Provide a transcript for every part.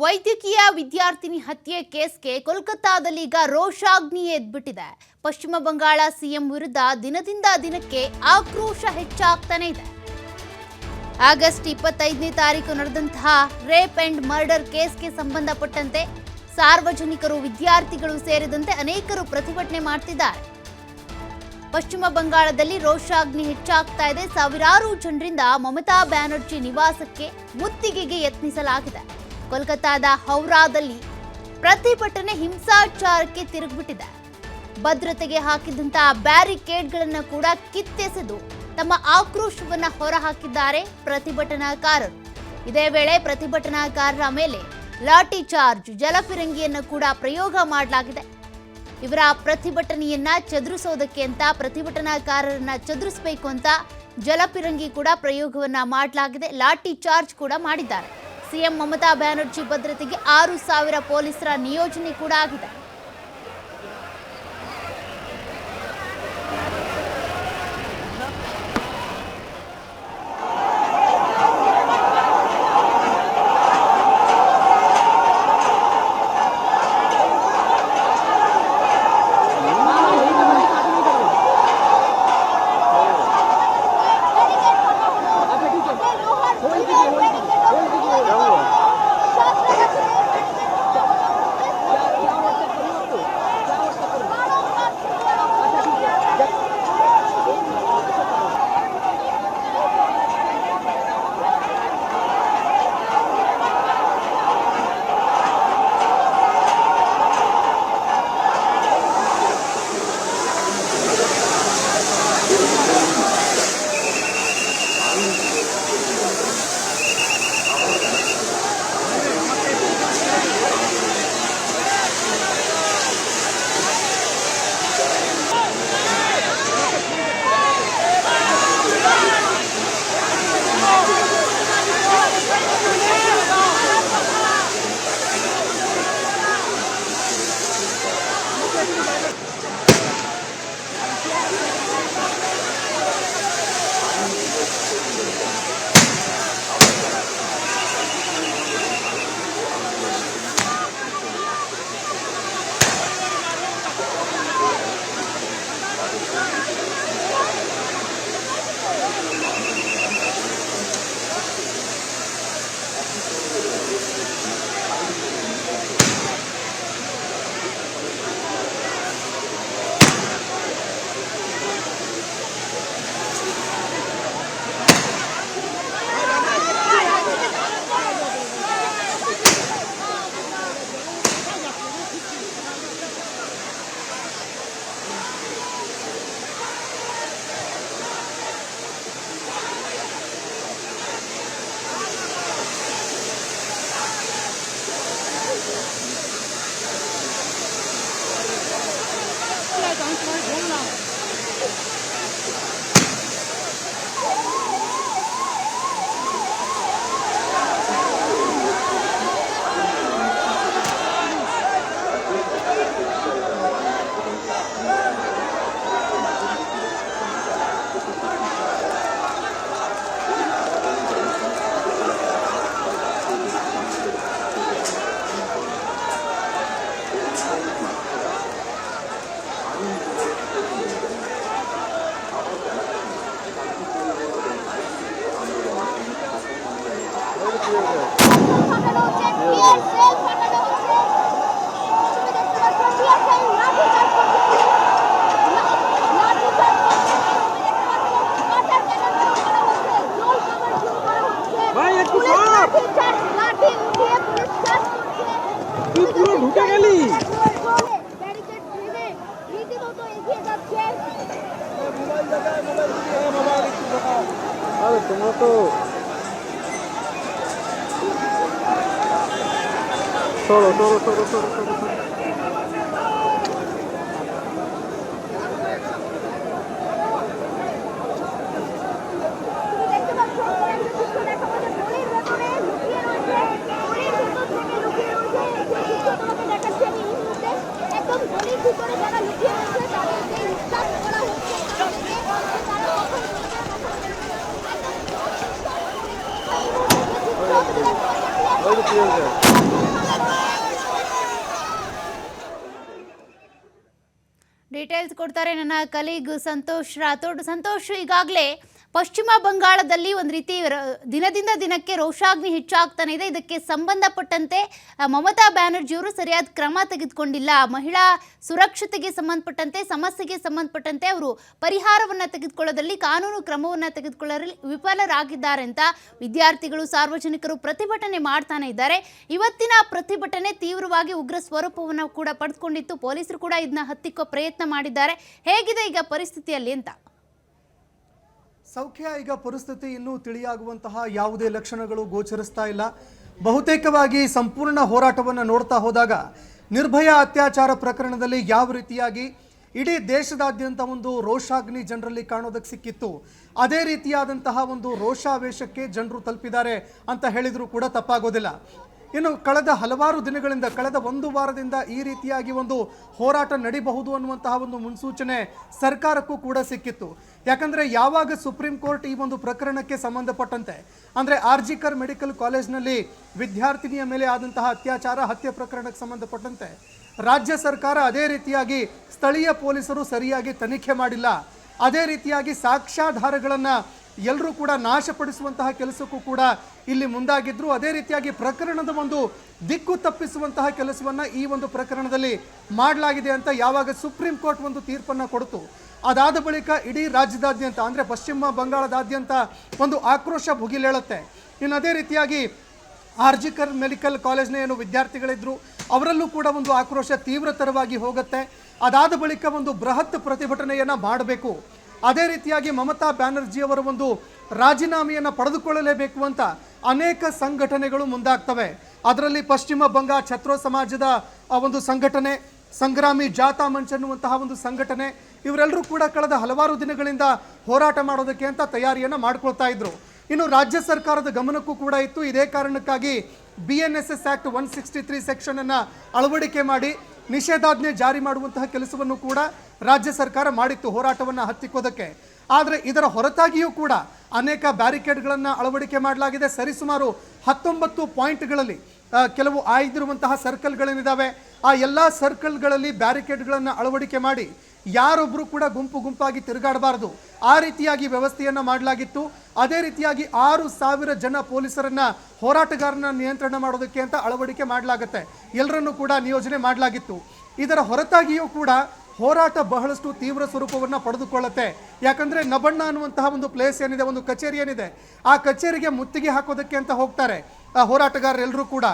ವೈದ್ಯಕೀಯ ವಿದ್ಯಾರ್ಥಿನಿ ಹತ್ಯೆ ಕೇಸ್ಗೆ ಈಗ ರೋಷಾಗ್ನಿ ಎದ್ಬಿಟ್ಟಿದೆ. ಪಶ್ಚಿಮ ಬಂಗಾಳ ಸಿಎಂ ವಿರುದ್ಧ ದಿನದಿಂದ ದಿನಕ್ಕೆ ಆಕ್ರೋಶ ಹೆಚ್ಚಾಗ್ತಾನೆ ಇದೆ. ಆಗಸ್ಟ್ ಇಪ್ಪತ್ತೈದನೇ ತಾರೀಕು ನಡೆದಂತಹ ರೇಪ್ ಅಂಡ್ ಮರ್ಡರ್ ಕೇಸ್ಗೆ ಸಂಬಂಧಪಟ್ಟಂತೆ ಸಾರ್ವಜನಿಕರು, ವಿದ್ಯಾರ್ಥಿಗಳು ಸೇರಿದಂತೆ ಅನೇಕರು ಪ್ರತಿಭಟನೆ ಮಾಡ್ತಿದ್ದಾರೆ. ಪಶ್ಚಿಮ ಬಂಗಾಳದಲ್ಲಿ ರೋಷಾಗ್ನಿ ಹೆಚ್ಚಾಗ್ತಾ ಇದೆ. ಸಾವಿರಾರು ಜನರಿಂದ ಮಮತಾ ಬ್ಯಾನರ್ಜಿ ನಿವಾಸಕ್ಕೆ ಮುತ್ತಿಗೆಗೆ ಯತ್ನಿಸಲಾಗಿದೆ. ಕೋಲ್ಕತ್ತಾದ ಹೌರಾದಲ್ಲಿ ಪ್ರತಿಭಟನೆ ಹಿಂಸಾಚಾರಕ್ಕೆ ತಿರುಗಿಬಿಟ್ಟಿದೆ. ಭದ್ರತೆಗೆ ಹಾಕಿದಂತಹ ಬ್ಯಾರಿಕೇಡ್ಗಳನ್ನು ಕೂಡ ಕಿತ್ತೆಸೆದು ತಮ್ಮ ಆಕ್ರೋಶವನ್ನು ಹೊರಹಾಕಿದ್ದಾರೆ ಪ್ರತಿಭಟನಾಕಾರರು. ಇದೇ ವೇಳೆ ಪ್ರತಿಭಟನಾಕಾರರ ಮೇಲೆ ಲಾಠಿ ಚಾರ್ಜ್, ಜಲಫಿರಂಗಿಯನ್ನು ಕೂಡ ಪ್ರಯೋಗ ಮಾಡಲಾಗಿದೆ. ಇವರ ಪ್ರತಿಭಟನೆಯನ್ನ ಚದುರಿಸೋದಕ್ಕೆ ಅಂತ, ಪ್ರತಿಭಟನಾಕಾರರನ್ನ ಚದುರಿಸಬೇಕು ಅಂತ ಜಲಪಿರಂಗಿ ಕೂಡ ಪ್ರಯೋಗವನ್ನ ಮಾಡಲಾಗಿದೆ, ಲಾಠಿ ಚಾರ್ಜ್ ಕೂಡ ಮಾಡಿದ್ದಾರೆ. ಸಿಎಂ ಮಮತಾ ಬ್ಯಾನರ್ಜಿ ಭದ್ರತೆಗೆ ಆರು ಸಾವಿರ ಪೊಲೀಸರ ನಿಯೋಜನೆ ಕೂಡ ಆಗಿದೆ. সরো সরো সরো সরো সরো করে যারা লুকিয়ে আছে ಕೊಡ್ತಾರೆ. ನನ್ನ ಕಲೀಗ್ ಸಂತೋಷ್ ರಾಥೋಡ್. ಸಂತೋಷ್ ಈಗಾಗಲೇ ಪಶ್ಚಿಮ ಬಂಗಾಳದಲ್ಲಿ ಒಂದು ರೀತಿ ದಿನದಿಂದ ದಿನಕ್ಕೆ ರೋಷಾಗ್ನಿ ಹೆಚ್ಚಾಗ್ತಾನೆ ಇದೆ. ಇದಕ್ಕೆ ಸಂಬಂಧಪಟ್ಟಂತೆ ಮಮತಾ ಬ್ಯಾನರ್ಜಿಯವರು ಸರಿಯಾದ ಕ್ರಮ ತೆಗೆದುಕೊಂಡಿಲ್ಲ. ಮಹಿಳಾ ಸುರಕ್ಷತೆಗೆ ಸಂಬಂಧಪಟ್ಟಂತೆ, ಸಮಸ್ಯೆಗೆ ಸಂಬಂಧಪಟ್ಟಂತೆ ಅವರು ಪರಿಹಾರವನ್ನು ತೆಗೆದುಕೊಳ್ಳೋದ್ರಲ್ಲಿ, ಕಾನೂನು ಕ್ರಮವನ್ನು ತೆಗೆದುಕೊಳ್ಳೋದ್ರಲ್ಲಿ ವಿಫಲರಾಗಿದ್ದಾರೆ ಅಂತ ವಿದ್ಯಾರ್ಥಿಗಳು, ಸಾರ್ವಜನಿಕರು ಪ್ರತಿಭಟನೆ ಮಾಡ್ತಾನೆ ಇದ್ದಾರೆ. ಇವತ್ತಿನ ಪ್ರತಿಭಟನೆ ತೀವ್ರವಾಗಿ ಉಗ್ರ ಸ್ವರೂಪವನ್ನು ಕೂಡ ಪಡೆದುಕೊಂಡಿತ್ತು. ಪೊಲೀಸರು ಕೂಡ ಇದನ್ನ ಹತ್ತಿಕ್ಕೋ ಪ್ರಯತ್ನ ಮಾಡಿದ್ದಾರೆ. ಹೇಗಿದೆ ಈಗ ಪರಿಸ್ಥಿತಿಯಲ್ಲಿ ಅಂತ? ಸೌಖ್ಯ ಈಗ ಪರಿಸ್ಥಿತಿ ಇನ್ನೂ ತಿಳಿಯಾಗುವಂತಹ ಯಾವುದೇ ಲಕ್ಷಣಗಳು ಗೋಚರಿಸ್ತಾ ಇಲ್ಲ. ಬಹುತೇಕವಾಗಿ ಸಂಪೂರ್ಣ ಹೋರಾಟವನ್ನು ನೋಡ್ತಾ ಹೋದಾಗ ನಿರ್ಭಯ ಅತ್ಯಾಚಾರ ಪ್ರಕರಣದಲ್ಲಿ ಯಾವ ರೀತಿಯಾಗಿ ಇಡೀ ದೇಶದಾದ್ಯಂತ ಒಂದು ರೋಷಾಗ್ನಿ ಜನರಲ್ಲಿ ಕಾಣೋದಕ್ಕೆ ಸಿಕ್ಕಿತ್ತು. ಅದೇ ರೀತಿಯಾದಂತಹ ಒಂದು ರೋಷಾವೇಶಕ್ಕೆ ಜನರು ತಲುಪಿದ್ದಾರೆ ಅಂತ ಹೇಳಿದರೂ ಕೂಡ ತಪ್ಪಾಗೋದಿಲ್ಲ. ಇನ್ನು ಕಳೆದ ಹಲವಾರು ದಿನಗಳಿಂದ, ಕಳೆದ ಒಂದು ವಾರದಿಂದ ಈ ರೀತಿಯಾಗಿ ಒಂದು ಹೋರಾಟ ನಡಿಬಹುದು ಅನ್ನುವಂತಹ ಒಂದು ಮುನ್ಸೂಚನೆ ಸರ್ಕಾರಕ್ಕೂ ಕೂಡ ಸಿಕ್ಕಿತ್ತು. ಯಾಕಂದ್ರೆ ಯಾವಾಗ ಸುಪ್ರೀಂ ಕೋರ್ಟ್ ಈ ಒಂದು ಪ್ರಕರಣಕ್ಕೆ ಸಂಬಂಧಪಟ್ಟಂತೆ, ಅಂದ್ರೆ ಆರ್ಜಿಕರ್ ಮೆಡಿಕಲ್ ಕಾಲೇಜ್ನಲ್ಲಿ ವಿದ್ಯಾರ್ಥಿನಿಯ ಮೇಲೆ ಆದಂತಹ ಅತ್ಯಾಚಾರ, ಹತ್ಯೆ ಪ್ರಕರಣಕ್ಕೆ ಸಂಬಂಧಪಟ್ಟಂತೆ, ರಾಜ್ಯ ಸರ್ಕಾರ ಅದೇ ರೀತಿಯಾಗಿ ಸ್ಥಳೀಯ ಪೊಲೀಸರು ಸರಿಯಾಗಿ ತನಿಖೆ ಮಾಡಿಲ್ಲ. ಅದೇ ರೀತಿಯಾಗಿ ಸಾಕ್ಷ್ಯಾಧಾರಗಳನ್ನು ಎಲ್ಲರೂ ಕೂಡ ನಾಶಪಡಿಸುವಂತಹ ಕೆಲಸಕ್ಕೂ ಕೂಡ ಇಲ್ಲಿ ಮುಂದಾಗಿದ್ರು. ಅದೇ ರೀತಿಯಾಗಿ ಪ್ರಕರಣದ ಒಂದು ದಿಕ್ಕು ತಪ್ಪಿಸುವಂತಹ ಕೆಲಸವನ್ನ ಈ ಒಂದು ಪ್ರಕರಣದಲ್ಲಿ ಮಾಡಲಾಗಿದೆ ಅಂತ ಯಾವಾಗ ಸುಪ್ರೀಂ ಕೋರ್ಟ್ ಒಂದು ತೀರ್ಪನ್ನು ಕೊಡ್ತು. ಅದಾದ ಬಳಿಕ ಇಡೀ ರಾಜ್ಯದಾದ್ಯಂತ, ಅಂದರೆ ಪಶ್ಚಿಮ ಬಂಗಾಳದಾದ್ಯಂತ ಒಂದು ಆಕ್ರೋಶ ಭುಗಿಲೇಳುತ್ತೆ. ಇನ್ನು ಅದೇ ರೀತಿಯಾಗಿ ಆರ್ಜಿಕರ್ ಮೆಡಿಕಲ್ ಕಾಲೇಜ್ನ ಏನು ವಿದ್ಯಾರ್ಥಿಗಳಿದ್ರು, ಅವರಲ್ಲೂ ಕೂಡ ಒಂದು ಆಕ್ರೋಶ ತೀವ್ರತರವಾಗಿ ಹೋಗುತ್ತೆ. ಅದಾದ ಬಳಿಕ ಒಂದು ಬೃಹತ್ ಪ್ರತಿಭಟನೆಯನ್ನು ಮಾಡಬೇಕು. ಅದೇ ರೀತಿಯಾಗಿ ಮಮತಾ ಬ್ಯಾನರ್ಜಿ ಅವರ ಒಂದು ರಾಜೀನಾಮೆಯನ್ನು ಪಡೆದುಕೊಳ್ಳಲೇಬೇಕು ಅಂತ ಅನೇಕ ಸಂಘಟನೆಗಳು ಮುಂದಾಗ್ತವೆ. ಅದರಲ್ಲಿ ಪಶ್ಚಿಮ ಬಂಗ ಛತ್ರೋ ಸಮಾಜದ ಆ ಒಂದು ಸಂಘಟನೆ, ಸಂಗ್ರಾಮಿ ಜಾಥಾ ಮಂಚ್ ಅನ್ನುವಂತಹ ಒಂದು ಸಂಘಟನೆ, ಇವರೆಲ್ಲರೂ ಕೂಡ ಕಳೆದ ಹಲವಾರು ದಿನಗಳಿಂದ ಹೋರಾಟ ಮಾಡೋದಕ್ಕೆ ಅಂತ ತಯಾರಿಯನ್ನು ಮಾಡ್ಕೊಳ್ತಾ ಇದ್ರು. ಇನ್ನು ರಾಜ್ಯ ಸರ್ಕಾರದ ಗಮನಕ್ಕೂ ಕೂಡ ಇತ್ತು. ಇದೇ ಕಾರಣಕ್ಕಾಗಿ B N S S act one sixty three section ಅನ್ನ ಅಳವಡಿಕೆ ಮಾಡಿ ನಿಷೇಧಾಜ್ಞೆ ಜಾರಿ ಮಾಡುವಂತಹ ಕೆಲಸವನ್ನು ಕೂಡ ರಾಜ್ಯ ಸರ್ಕಾರ ಮಾಡಿತ್ತು ಹೋರಾಟವನ್ನು ಹತ್ತಿಕ್ಕೋದಕ್ಕೆ. ಆದರೆ ಇದರ ಹೊರತಾಗಿಯೂ ಕೂಡ ಅನೇಕ ಬ್ಯಾರಿಕೇಡ್ಗಳನ್ನು ಅಳವಡಿಕೆ ಮಾಡಲಾಗಿದೆ. ಸರಿಸುಮಾರು ಹತ್ತೊಂಬತ್ತು ಪಾಯಿಂಟ್ಗಳಲ್ಲಿ ಕೆಲವು ಆಯ್ದಿರುವಂತಹ ಸರ್ಕಲ್ಗಳೇನಿದ್ದಾವೆ ಆ ಎಲ್ಲ ಸರ್ಕಲ್ಗಳಲ್ಲಿ ಬ್ಯಾರಿಕೇಡ್ಗಳನ್ನು ಅಳವಡಿಕೆ ಮಾಡಿ ಯಾರೊಬ್ಬರು ಕೂಡ ಗುಂಪು ಗುಂಪಾಗಿ ತಿರುಗಾಡಬಾರ್ದು. ಆ ರೀತಿಯಾಗಿ ವ್ಯವಸ್ಥೆಯನ್ನು ಮಾಡಲಾಗಿತ್ತು. ಅದೇ ರೀತಿಯಾಗಿ ಆರು ಸಾವಿರ ಜನ ಪೊಲೀಸರನ್ನು ಹೋರಾಟಗಾರನ ನಿಯಂತ್ರಣ ಮಾಡೋದಕ್ಕೆ ಅಂತ ಅಳವಡಿಕೆ ಮಾಡಲಾಗುತ್ತೆ. ಎಲ್ಲರನ್ನೂ ಕೂಡ ನಿಯೋಜನೆ ಮಾಡಲಾಗಿತ್ತು. ಇದರ ಹೊರತಾಗಿಯೂ ಕೂಡ ಹೋರಾಟ ಬಹಳಷ್ಟು ತೀವ್ರ ಸ್ವರೂಪವನ್ನು ಪಡೆದುಕೊಳ್ಳುತ್ತೆ. ಯಾಕಂದರೆ ನಬಣ್ಣ ಅನ್ನುವಂತಹ ಒಂದು ಪ್ಲೇಸ್ ಏನಿದೆ, ಒಂದು ಕಚೇರಿ ಏನಿದೆ, ಆ ಕಚೇರಿಗೆ ಮುತ್ತಿಗೆ ಹಾಕೋದಕ್ಕೆ ಅಂತ ಹೋಗ್ತಾರೆ. ಆ ಹೋರಾಟಗಾರರೆಲ್ಲರೂ ಕೂಡ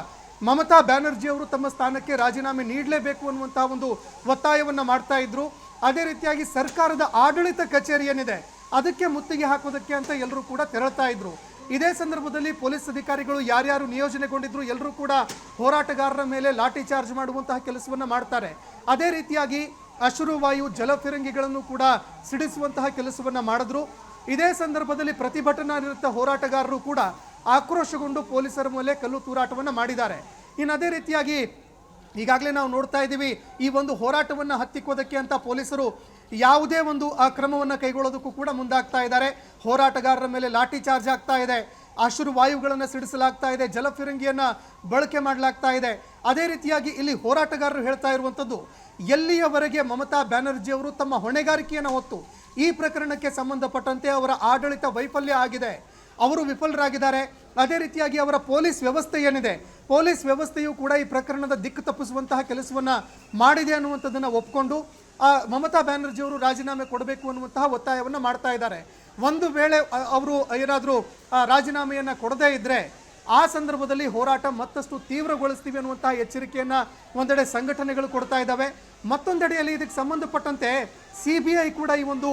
ಮಮತಾ ಬ್ಯಾನರ್ಜಿ ಅವರು ತಮ್ಮ ಸ್ಥಾನಕ್ಕೆ ರಾಜೀನಾಮೆ ನೀಡಲೇಬೇಕು ಅನ್ನುವಂತಹ ಒಂದು ಒತ್ತಾಯವನ್ನು ಮಾಡ್ತಾ ಇದ್ರು. ಅದೇ ರೀತಿಯಾಗಿ ಸರ್ಕಾರದ ಆಡಳಿತ ಕಚೇರಿ ಏನಿದೆ, ಅದಕ್ಕೆ ಮುತ್ತಿಗೆ ಹಾಕೋದಕ್ಕೆ ಅಂತ ಎಲ್ಲರೂ ಕೂಡ ತೆರಳ್ತಾ ಇದ್ರು. ಇದೇ ಸಂದರ್ಭದಲ್ಲಿ ಪೊಲೀಸ್ ಅಧಿಕಾರಿಗಳು ಯಾರ್ಯಾರು ನಿಯೋಜನೆಗೊಂಡಿದ್ರು, ಎಲ್ಲರೂ ಕೂಡ ಹೋರಾಟಗಾರರ ಮೇಲೆ ಲಾಠಿ ಚಾರ್ಜ್ ಮಾಡುವಂತಹ ಕೆಲಸವನ್ನು ಮಾಡ್ತಾರೆ. ಅದೇ ರೀತಿಯಾಗಿ ಅಶ್ರುವಾಯು ಜಲಫಿರಂಗಿಗಳನ್ನು ಕೂಡ ಸಿಡಿಸುವಂತಹ ಕೆಲಸವನ್ನ ಮಾಡಿದ್ರು. ಇದೇ ಸಂದರ್ಭದಲ್ಲಿ ಪ್ರತಿಭಟನಾ ನಿರತ ಹೋರಾಟಗಾರರು ಕೂಡ ಆಕ್ರೋಶಗೊಂಡು ಪೊಲೀಸರ ಮೇಲೆ ಕಲ್ಲು ತೂರಾಟವನ್ನು ಮಾಡಿದ್ದಾರೆ. ಇನ್ನು ಅದೇ ರೀತಿಯಾಗಿ ಈಗಾಗಲೇ ನಾವು ನೋಡ್ತಾ ಇದ್ದೀವಿ, ಈ ಒಂದು ಹೋರಾಟವನ್ನು ಹತ್ತಿಕ್ಕೋದಕ್ಕೆ ಅಂತ ಪೊಲೀಸರು ಯಾವುದೇ ಒಂದು ಆ ಕ್ರಮವನ್ನು ಕೈಗೊಳ್ಳೋದಕ್ಕೂ ಕೂಡ ಮುಂದಾಗ್ತಾ ಇದ್ದಾರೆ. ಹೋರಾಟಗಾರರ ಮೇಲೆ ಲಾಠಿ ಚಾರ್ಜ್ ಆಗ್ತಾ ಇದೆ. ಅಶ್ರು ವಾಯುಗಳನ್ನು ಸಿಡಿಸಲಾಗ್ತಾ ಇದೆ, ಜಲಫಿರಂಗಿಯನ್ನ ಬಳಕೆ ಮಾಡಲಾಗ್ತಾ ಇದೆ. ಅದೇ ರೀತಿಯಾಗಿ ಇಲ್ಲಿ ಹೋರಾಟಗಾರರು ಹೇಳ್ತಾ ಇರುವಂಥದ್ದು ಎಲ್ಲಿಯವರೆಗೆ ಮಮತಾ ಬ್ಯಾನರ್ಜಿ ಅವರು ತಮ್ಮ ಹೊಣೆಗಾರಿಕೆಯನ್ನು ಹೊತ್ತು ಈ ಪ್ರಕರಣಕ್ಕೆ ಸಂಬಂಧಪಟ್ಟಂತೆ ಅವರ ಆಡಳಿತ ವೈಫಲ್ಯ ಆಗಿದೆ, ಅವರು ವಿಫಲರಾಗಿದ್ದಾರೆ. ಅದೇ ರೀತಿಯಾಗಿ ಅವರ ಪೊಲೀಸ್ ವ್ಯವಸ್ಥೆ ಏನಿದೆ, ಪೊಲೀಸ್ ವ್ಯವಸ್ಥೆಯು ಕೂಡ ಈ ಪ್ರಕರಣದ ದಿಕ್ಕು ತಪ್ಪಿಸುವಂತಹ ಕೆಲಸವನ್ನು ಮಾಡಿದೆ ಅನ್ನುವಂಥದ್ದನ್ನು ಒಪ್ಕೊಂಡು ಮಮತಾ ಬ್ಯಾನರ್ಜಿ ಅವರು ರಾಜೀನಾಮೆ ಕೊಡಬೇಕು ಅನ್ನುವಂತಹ ಒತ್ತಾಯವನ್ನು ಮಾಡ್ತಾ ಇದ್ದಾರೆ. ಒಂದು ವೇಳೆ ಅವರು ಏನಾದರೂ ರಾಜೀನಾಮೆಯನ್ನು ಕೊಡದೇ ಇದ್ದರೆ ಆ ಸಂದರ್ಭದಲ್ಲಿ ಹೋರಾಟ ಮತ್ತಷ್ಟು ತೀವ್ರಗೊಳಿಸ್ತೀವಿ ಅನ್ನುವಂತಹ ಎಚ್ಚರಿಕೆಯನ್ನು ಒಂದೆಡೆ ಸಂಘಟನೆಗಳು ಕೊಡ್ತಾ ಇದ್ದಾವೆ. ಮತ್ತೊಂದೆಡೆಯಲ್ಲಿ ಇದಕ್ಕೆ ಸಂಬಂಧಪಟ್ಟಂತೆ ಸಿ ಬಿ ಐ ಕೂಡ ಈ ಒಂದು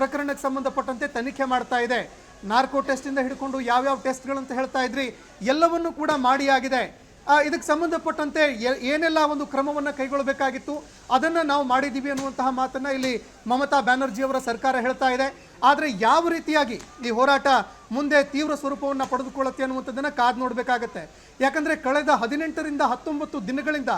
ಪ್ರಕರಣಕ್ಕೆ ಸಂಬಂಧಪಟ್ಟಂತೆ ತನಿಖೆ ಮಾಡ್ತಾ ಇದೆ. ನಾರ್ಕೋ ಟೆಸ್ಟಿಂದ ಹಿಡ್ಕೊಂಡು ಯಾವ್ಯಾವ ಟೆಸ್ಟ್ಗಳಂತ ಹೇಳ್ತಾ ಇದ್ರಿ, ಎಲ್ಲವನ್ನೂ ಕೂಡ ಮಾಡಿ ಆಗಿದೆ ಇದಕ್ಕೆ ಸಂಬಂಧಪಟ್ಟಂತೆ ಏನೆಲ್ಲ ಒಂದು ಕ್ರಮವನ್ನು ಕೈಗೊಳ್ಳಬೇಕಾಗಿತ್ತು, ಅದನ್ನು ನಾವು ಮಾಡಿದ್ದೀವಿ ಅನ್ನುವಂತಹ ಮಾತನ್ನು ಇಲ್ಲಿ ಮಮತಾ ಬ್ಯಾನರ್ಜಿ ಅವರ ಸರ್ಕಾರ ಹೇಳ್ತಾ ಇದೆ. ಆದರೆ ಯಾವ ರೀತಿಯಾಗಿ ಈ ಹೋರಾಟ ಮುಂದೆ ತೀವ್ರ ಸ್ವರೂಪವನ್ನು ಪಡೆದುಕೊಳ್ಳುತ್ತೆ ಅನ್ನುವಂಥದ್ದನ್ನು ಕಾದು ನೋಡಬೇಕಾಗತ್ತೆ. ಯಾಕಂದರೆ ಕಳೆದ ಹದಿನೆಂಟರಿಂದ ಹತ್ತೊಂಬತ್ತು ದಿನಗಳಿಂದ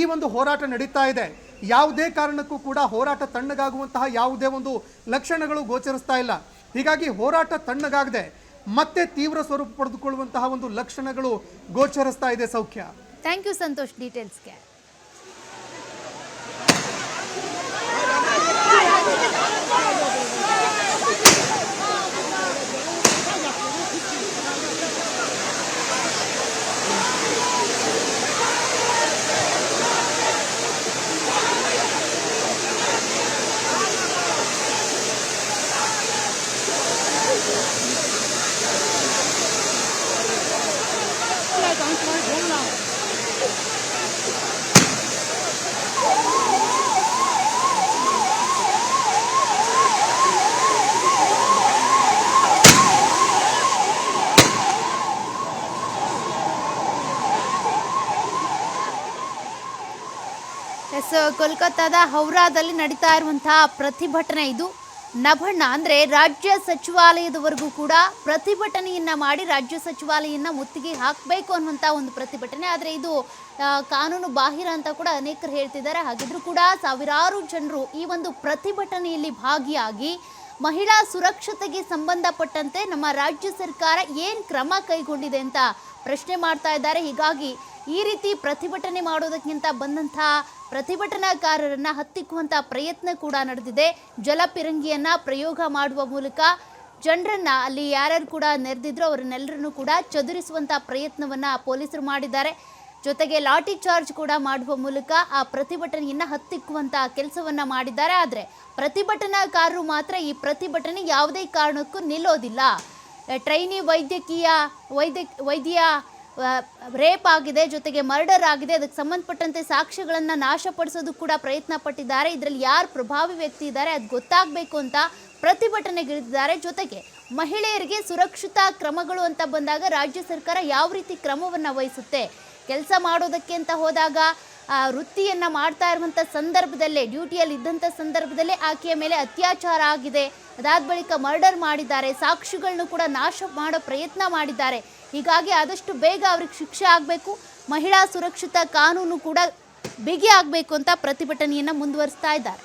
ಈ ಒಂದು ಹೋರಾಟ ನಡೀತಾ ಇದೆ. ಯಾವುದೇ ಕಾರಣಕ್ಕೂ ಕೂಡ ಹೋರಾಟ ತಣ್ಣಗಾಗುವಂತಹ ಯಾವುದೇ ಒಂದು ಲಕ್ಷಣಗಳು ಗೋಚರಿಸ್ತಾ ಇಲ್ಲ. ಹೀಗಾಗಿ ಹೋರಾಟ ತಣ್ಣಗಾಗದೆ ಮತ್ತೆ ತೀವ್ರ ಸ್ವರೂಪ ಪಡೆದುಕೊಳ್ಳುವಂತಹ ಒಂದು ಲಕ್ಷಣಗಳು ಗೋಚರಿಸ್ತಾ ಇದೆ ಸೌಖ್ಯ. ಥ್ಯಾಂಕ್ ಯು ಸಂತೋಷ್ ಡೀಟೇಲ್ಸ್ಗೆ ಎಸ್ ಕೋಲ್ಕತ್ತಾದ ಹೌರಾದಲ್ಲಿ ನಡೀತಾ ಇರುವಂತಹ ಪ್ರತಿಭಟನೆ ಇದು. ನಭಣ್ಣ ಅಂದರೆ ರಾಜ್ಯ ಸಚಿವಾಲಯದವರೆಗೂ ಕೂಡ ಪ್ರತಿಭಟನೆಯನ್ನ ಮಾಡಿ ರಾಜ್ಯ ಸಚಿವಾಲಯನ ಮುತ್ತಿಗೆ ಹಾಕಬೇಕು ಅನ್ನುವಂಥ ಒಂದು ಪ್ರತಿಭಟನೆ. ಆದರೆ ಇದು ಕಾನೂನು ಬಾಹಿರ ಅಂತ ಕೂಡ ಅನೇಕರು ಹೇಳ್ತಿದ್ದಾರೆ. ಹಾಗಿದ್ರೂ ಕೂಡ ಸಾವಿರಾರು ಜನರು ಈ ಒಂದು ಪ್ರತಿಭಟನೆಯಲ್ಲಿ ಭಾಗಿಯಾಗಿ ಮಹಿಳಾ ಸುರಕ್ಷತೆಗೆ ಸಂಬಂಧಪಟ್ಟಂತೆ ನಮ್ಮ ರಾಜ್ಯ ಸರ್ಕಾರ ಏನು ಕ್ರಮ ಕೈಗೊಂಡಿದೆ ಅಂತ ಪ್ರಶ್ನೆ ಮಾಡ್ತಾ ಇದ್ದಾರೆ. ಹೀಗಾಗಿ ಈ ರೀತಿ ಪ್ರತಿಭಟನೆ ಮಾಡೋದಕ್ಕಿಂತ ಬಂದಂತಹ ಪ್ರತಿಭಟನಾಕಾರರನ್ನ ಹತ್ತಿಕ್ಕುವಂಥ ಪ್ರಯತ್ನ ಕೂಡ ನಡೆದಿದೆ. ಜಲಪಿರಂಗಿಯನ್ನ ಪ್ರಯೋಗ ಮಾಡುವ ಮೂಲಕ ಜನರನ್ನ ಅಲ್ಲಿ ಯಾರ್ಯಾರು ಕೂಡ ನೆರೆದಿದ್ರು ಅವರನ್ನೆಲ್ಲರನ್ನು ಕೂಡ ಚದುರಿಸುವಂಥ ಪ್ರಯತ್ನವನ್ನ ಪೊಲೀಸರು ಮಾಡಿದ್ದಾರೆ. ಜೊತೆಗೆ ಲಾಠಿ ಚಾರ್ಜ್ ಕೂಡ ಮಾಡುವ ಮೂಲಕ ಆ ಪ್ರತಿಭಟನೆಯನ್ನ ಹತ್ತಿಕ್ಕುವಂತ ಕೆಲಸವನ್ನ ಮಾಡಿದ್ದಾರೆ. ಆದರೆ ಪ್ರತಿಭಟನಾಕಾರರು ಮಾತ್ರ ಈ ಪ್ರತಿಭಟನೆ ಯಾವುದೇ ಕಾರಣಕ್ಕೂ ನಿಲ್ಲೋದಿಲ್ಲ. ಟ್ರೈನಿ ವೈದ್ಯಕೀಯ, ವೈದ್ಯ ವೈದ್ಯ ರೇಪ್ ಆಗಿದೆ, ಜೊತೆಗೆ ಮರ್ಡರ್ ಆಗಿದೆ, ಅದಕ್ಕೆ ಸಂಬಂಧಪಟ್ಟಂತೆ ಸಾಕ್ಷ್ಯಗಳನ್ನು ನಾಶಪಡಿಸೋದು ಕೂಡ ಪ್ರಯತ್ನ ಪಟ್ಟಿದ್ದಾರೆ. ಇದರಲ್ಲಿ ಯಾರು ಪ್ರಭಾವಿ ವ್ಯಕ್ತಿ ಇದ್ದಾರೆ, ಅದು ಗೊತ್ತಾಗಬೇಕು ಅಂತ ಪ್ರತಿಭಟನೆಗಿಳಿದಿದ್ದಾರೆ ಜೊತೆಗೆ ಮಹಿಳೆಯರಿಗೆ ಸುರಕ್ಷತಾ ಕ್ರಮಗಳು ಅಂತ ಬಂದಾಗ ರಾಜ್ಯ ಸರ್ಕಾರ ಯಾವ ರೀತಿ ಕ್ರಮವನ್ನು ವಹಿಸುತ್ತೆ? ಕೆಲಸ ಮಾಡೋದಕ್ಕೆ ಅಂತ ಹೋದಾಗ ಆ, ವೃತ್ತಿಯನ್ನು ಮಾಡ್ತಾ ಇರುವಂಥ ಸಂದರ್ಭದಲ್ಲೇ, ಡ್ಯೂಟಿಯಲ್ಲಿ ಇದ್ದಂಥ ಸಂದರ್ಭದಲ್ಲೇ ಆಕೆಯ ಮೇಲೆ ಅತ್ಯಾಚಾರ ಆಗಿದೆ. ಅದಾದ ಬಳಿಕ ಮರ್ಡರ್ ಮಾಡಿದ್ದಾರೆ. ಸಾಕ್ಷಿಗಳನ್ನು ಕೂಡ ನಾಶ ಮಾಡೋ ಪ್ರಯತ್ನ ಮಾಡಿದ್ದಾರೆ. ಹೀಗಾಗಿ ಆದಷ್ಟು ಬೇಗ ಅವ್ರಿಗೆ ಶಿಕ್ಷೆ ಆಗಬೇಕು. ಮಹಿಳಾ ಸುರಕ್ಷತಾ ಕಾನೂನು ಕೂಡ ಬಿಗಿ ಆಗಬೇಕು ಅಂತ ಪ್ರತಿಭಟನೆಯನ್ನು ಮುಂದುವರಿಸ್ತಾ ಇದ್ದಾರೆ.